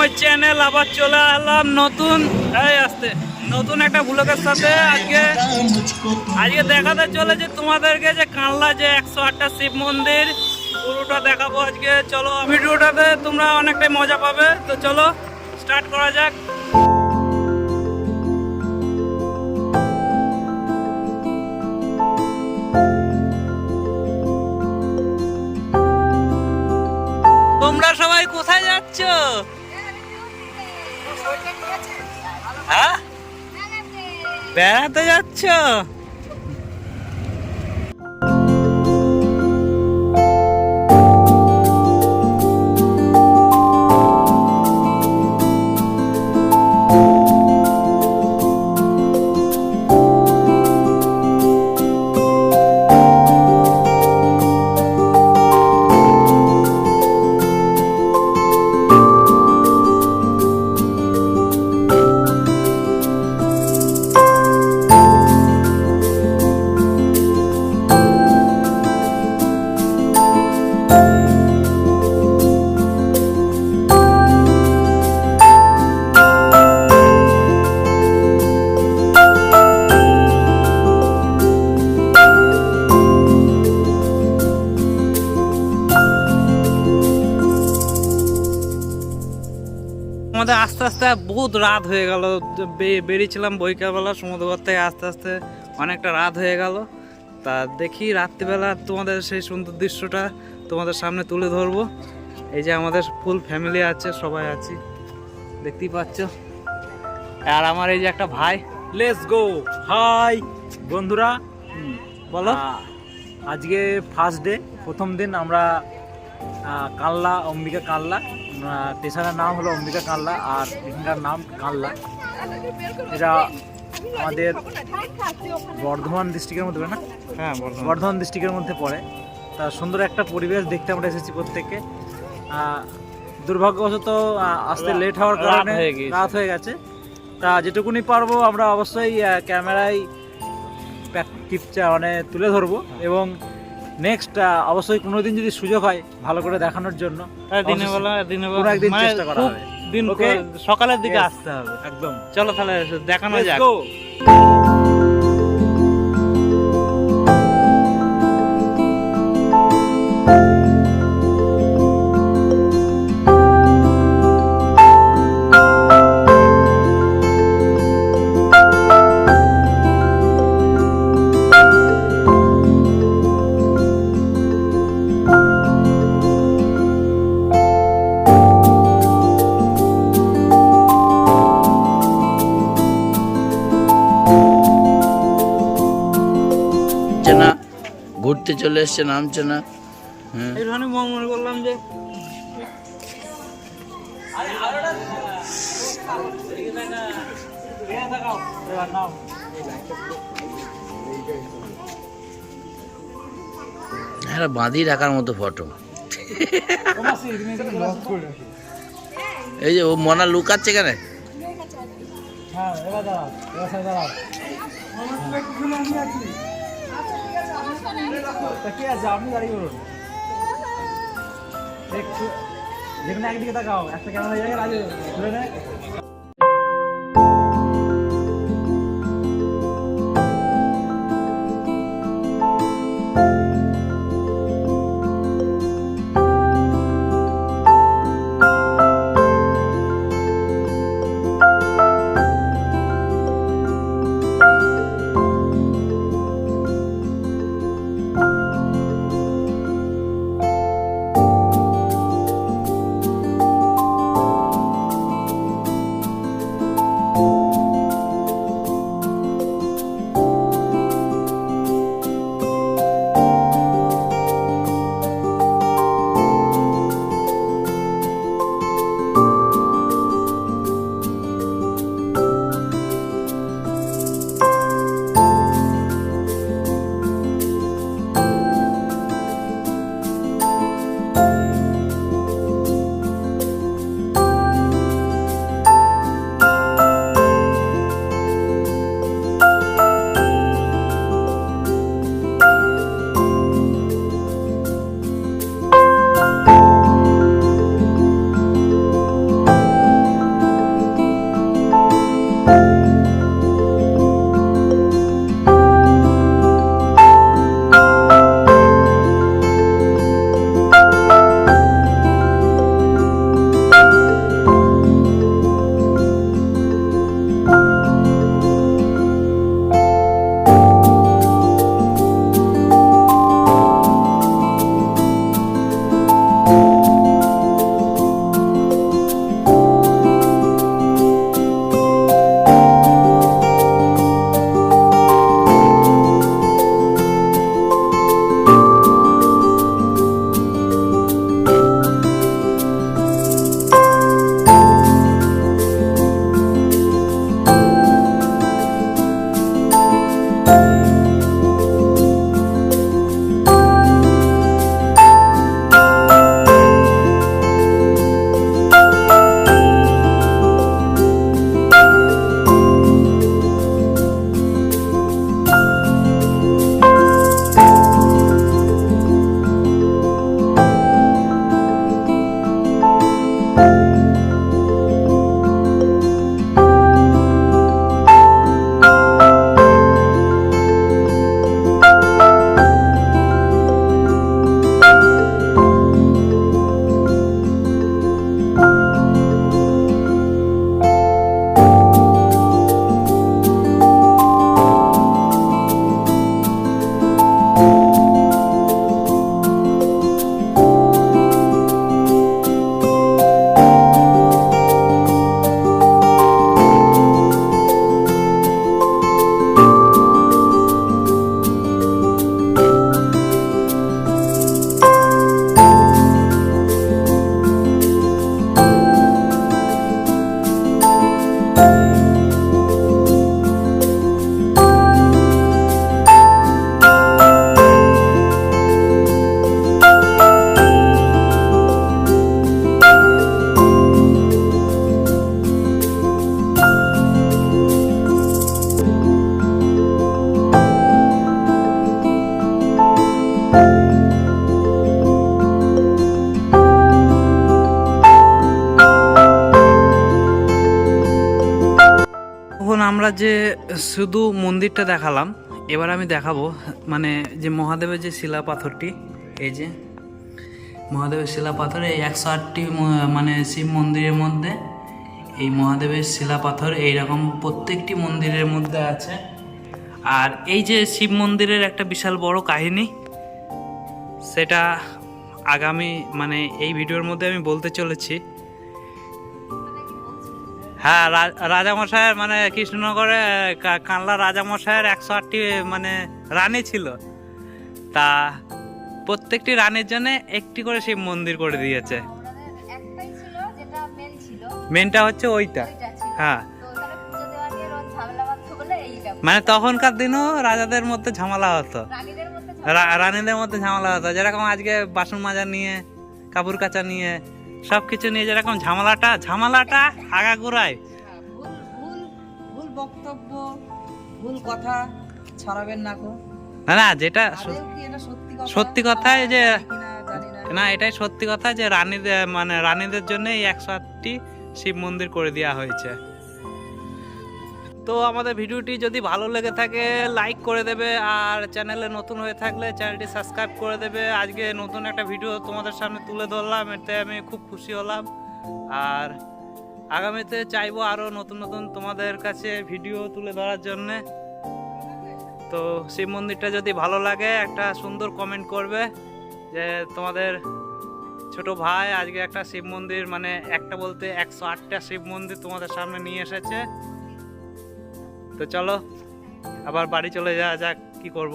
সময় চ্যানেল আবার চলে এলাম নতুন। এই আসতে, নতুন একটা ব্লগের সাথে আজকে আজকে দেখাতে চলেছে তোমাদেরকে যে কানলা যে একশো আটটা শিব মন্দির। পুরোটা দেখাবো আজকে। চলো, ভিডিওটাতে তোমরা অনেকটাই মজা পাবে। তো চলো স্টার্ট করা যাক। বেড়াতে যাচ্ছ? আস্তে আস্তে বহুত রাত হয়ে গেল। বেরিয়েছিলাম বৈকালবেলা সমুদ্রঘর থেকে আস্তে আস্তে অনেকটা রাত হয়ে গেল। তা দেখি রাত্রিবেলা তোমাদের সেই সুন্দর দৃশ্যটা তোমাদের সামনে তুলে ধরবো। এই যে আমাদের ফুল ফ্যামিলি আছে সবাই আছি। দেখতেই পাচ্ছ। আর আমার এই যে একটা ভাই। লেটস গো হাই বন্ধুরা বলো। আজকে ফার্স্ট ডে প্রথম দিন আমরা কাল্লা অম্বিকা কাল্লা। স্টেশনের নাম হলো অম্বিকা কাল্লা আর এখানকার নাম কাল্লা। এটা আমাদের বর্ধমান ডিস্ট্রিক্টের মধ্যে না? হ্যাঁ। বর্ধমান। ডিস্ট্রিক্টের মধ্যে পড়ে। তা সুন্দর একটা পরিবেশ দেখতে আমরা এসেছি প্রত্যেককে। দুর্ভাগ্যবশত আসতে লেট হওয়ার কারণে। রাত হয়ে গেছে। তা যেটুকুনি পারব আমরা অবশ্যই ক্যামেরায় টিপচা মানে তুলে ধরবো এবং নেক্সট অবশ্যই কোনোদিন যদি সুযোগ হয় ভালো করে দেখানোর জন্য হ্যাঁ, দিনের বেলা দিনের বেলা। একদিন মানে চেষ্টা করা হবে। দিন সকালের দিকে আসতে হবে। একদম। চলো তাহলে দেখানো যাক। ঘুরতে চলে এসছে নামছে না হ্যাঁ। মনে করলাম যে বাঁধিয়ে রাখার মতো ফটো এই যে ও মনা লুকাচ্ছে কেন হ্যাঁ এবার দাঁড়াও এবার কি আছে? আপনি দাঁড়িয়ে বলুন যেখানে একদিকে তাকাও একটা ক্যামেরা যাবে রাজু ধরে নে। আমরা যে শুধু মন্দিরটা দেখালাম, এবার আমি দেখাবো মানে যে মহাদেবের যে শিলা পাথরটি এই যে মহাদেবের শিলা পাথর এই একশো আটটি মানে শিব মন্দিরের মধ্যে এই মহাদেবের শিলা পাথর এইরকম প্রত্যেকটি মন্দিরের মধ্যে আছে। আর এই যে শিব মন্দিরের একটা বিশাল বড় কাহিনী, সেটা আগামী মানে এই ভিডিওর মধ্যে আমি বলতে চলেছি। হ্যাঁ রাজামশাইয়ের মানে কৃষ্ণনগরে কানলা রাজামশাইয়ের একশো আটটি মানে রানী ছিল। তা প্রত্যেকটি রানীর জন্য একটি করে শিব মন্দির করে দিয়েছে। মেন মেনটা হচ্ছে ওইটা। হ্যাঁ। মানে তখনকার দিনও রাজাদের মধ্যে ঝামেলা হতো। রানীদের মধ্যে রা- রানীদের মধ্যে ঝামেলা হতো। যেরকম আজকে বাসন মাজা নিয়ে কাপড় কাচা নিয়ে সব কিছু নিয়ে যেরকম ঝামেলাটা ঝামেলাটা আগাগোড়ায় ভুল ভুল বক্তব্য ভুল কথা ছড়াবেন না গো। না না যেটা সত্যি কথা? কথাই যে না। না এটাই সত্যি কথা যে রানীদের মানে রানীদের জন্য এই একশো আটটি শিব মন্দির করে দেওয়া হয়েছে। তো আমাদের ভিডিওটি যদি ভালো লেগে থাকে লাইক করে দেবে। আর চ্যানেলে নতুন হয়ে থাকলে চ্যানেলটি সাবস্ক্রাইব করে দেবে। আজকে নতুন একটা ভিডিও তোমাদের সামনে তুলে ধরলাম, এতে আমি খুব খুশি হলাম। আর আগামীতে চাইব আরও নতুন নতুন তোমাদের কাছে ভিডিও তুলে ধরার জন্যে। তো শিব মন্দিরটা যদি ভালো লাগে, একটা সুন্দর কমেন্ট করবে যে তোমাদের ছোট ভাই আজকে একটা শিব মন্দির মানে একটা বলতে একশো আটটা শিব মন্দির তোমাদের সামনে নিয়ে এসেছে। তো চলো আবার বাড়ি চলে যাওয়া যাক কি করব?